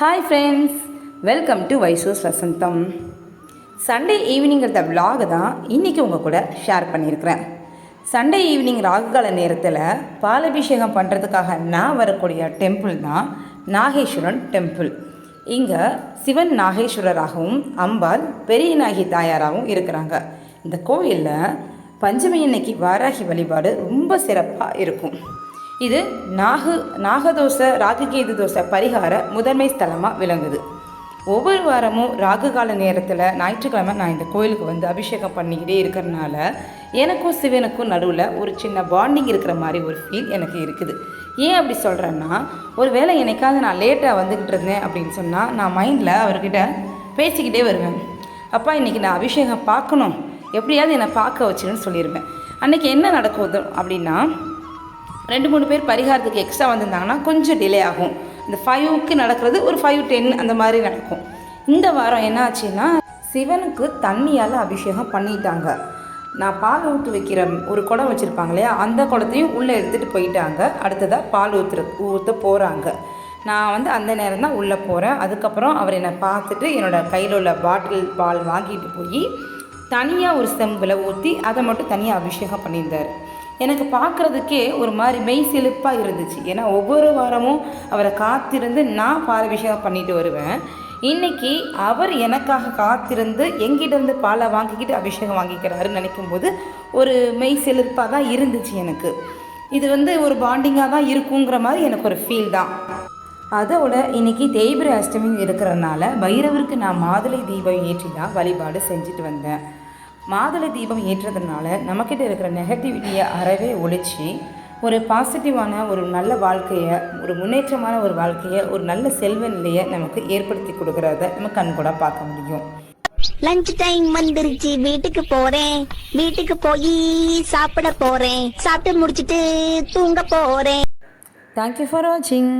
Hi friends welcome to வைசூஸ் வசந்தம் Sunday ஈவினிங்கிறத vlog தான் இன்றைக்கி உங்கள் கூட ஷேர் பண்ணியிருக்கிறேன். சண்டே ஈவினிங் ராகுகால நேரத்தில் பாலபிஷேகம் பண்ணுறதுக்காக நான் வரக்கூடிய டெம்பிள் தான் நாகேஸ்வரன் டெம்பிள் இங்கே சிவன் நாகேஸ்வரராகவும் அம்பாள் பெரிய நாகி தாயாராகவும் இருக்கிறாங்க. இந்த கோயிலில் பஞ்சமி அன்னைக்கு வாராகி வழிபாடு ரொம்ப சிறப்பாக இருக்கும். இது நாகு நாகதோஷ ராகுகேது தோஷ பரிகார முதன்மை ஸ்தலமாக விளங்குது. ஒவ்வொரு வாரமும் ராகு கால நேரத்தில் ஞாயிற்றுக்கிழமை நான் இந்த கோயிலுக்கு வந்து அபிஷேகம் பண்ணிக்கிட்டே இருக்கிறனால எனக்கும் சிவனுக்கும் நடுவில் ஒரு சின்ன பாண்டிங் இருக்கிற மாதிரி ஒரு ஃபீல் எனக்கு இருக்குது. ஏன் அப்படி சொல்கிறேன்னா ஒரு வேளை என்னைக்காவது நான் லேட்டாக வந்துக்கிட்டு இருந்தேன் அப்படின்னு சொன்னால் நான் மைண்டில் அவர்கிட்ட பேசிக்கிட்டே வருவேன். அப்பா இன்றைக்கி நான் அபிஷேகம் பார்க்கணும். எப்படியாவது என்னை பார்க்க வச்சிருன்னு சொல்லிடுவேன் அன்றைக்கி என்ன நடக்குது? அப்படின்னா ரெண்டு மூணு பேர் பரிகாரத்துக்கு எக்ஸ்ட்ரா வந்திருந்தாங்கன்னா கொஞ்சம் டிலே ஆகும். இந்த ஃபைவ்க்கு நடக்கிறது ஒரு ஃபைவ் டென் அந்த மாதிரி நடக்கும். இந்த வாரம் என்ன ஆச்சுன்னா சிவனுக்கு தண்ணியால் அபிஷேகம் பண்ணிட்டாங்க. நான் பால் ஊற்று வைக்கிற ஒரு குடம் வச்சுருப்பாங்க இல்லையா அந்த குடத்தையும் உள்ளே எடுத்துகிட்டு போயிட்டாங்க. அடுத்ததாக பால் ஊற்றுற ஊற்ற போகிறாங்க நான் வந்து அந்த நேரம் தான் உள்ளே போகிறேன் அதுக்கப்புறம் அவர் என்னை பார்த்துட்டு என்னோடய கையில் உள்ள பாட்டில் பால் வாங்கிட்டு போய் தனியாக ஒரு செம்பில் ஊற்றி அதை மட்டும் தனியாக அபிஷேகம் பண்ணியிருந்தார். எனக்கு பார்க்குறதுக்கே ஒரு மாதிரி மெய் செழிப்பாக இருந்துச்சு. ஏன்னா ஒவ்வொரு வாரமும் அவரை காத்திருந்து நான் பாலபிஷேகம் பண்ணிட்டு வருவேன். இன்னைக்கு அவர் எனக்காக காத்திருந்து எங்கிட்டேருந்து பாலை வாங்கிக்கிட்டு அபிஷேகம் வாங்கிக்கிறாருன்னு நினைக்கும்போது ஒரு மெய் செழிப்பாக தான் இருந்துச்சு எனக்கு. இது வந்து ஒரு பாண்டிங்காக தான் இருக்குங்கிற மாதிரி எனக்கு ஒரு ஃபீல் தான். அதோட இன்றைக்கி தேய்பிர அஷ்டமி இருக்கிறனால பைரவருக்கு நான் மாதுளை தீபம் ஏற்றி தான் வழிபாடு செஞ்சுட்டு வந்தேன். மாதுளை தீபம் ஏற்றுறதுனால நம்மக்கிட்ட இருக்கிற நெகட்டிவிட்டியை அறவே ஒழிச்சு ஒரு பாசிட்டிவான ஒரு நல்ல வாழ்க்கையை ஒரு முன்னேற்றமான ஒரு வாழ்க்கையை ஒரு நல்ல செல்வ நிலையை நமக்கு ஏற்படுத்தி கொடுக்கறத நம்ம கண் கூட பார்க்க முடியும். லஞ்ச் டைம் வந்துருச்சு வீட்டுக்கு போறேன். வீட்டுக்கு போய் சாப்பிட போறேன். சாப்பிட்டு முடிச்சிட்டு தூங்க போறேன். தேங்க்யூ ஃபார் வாட்சிங்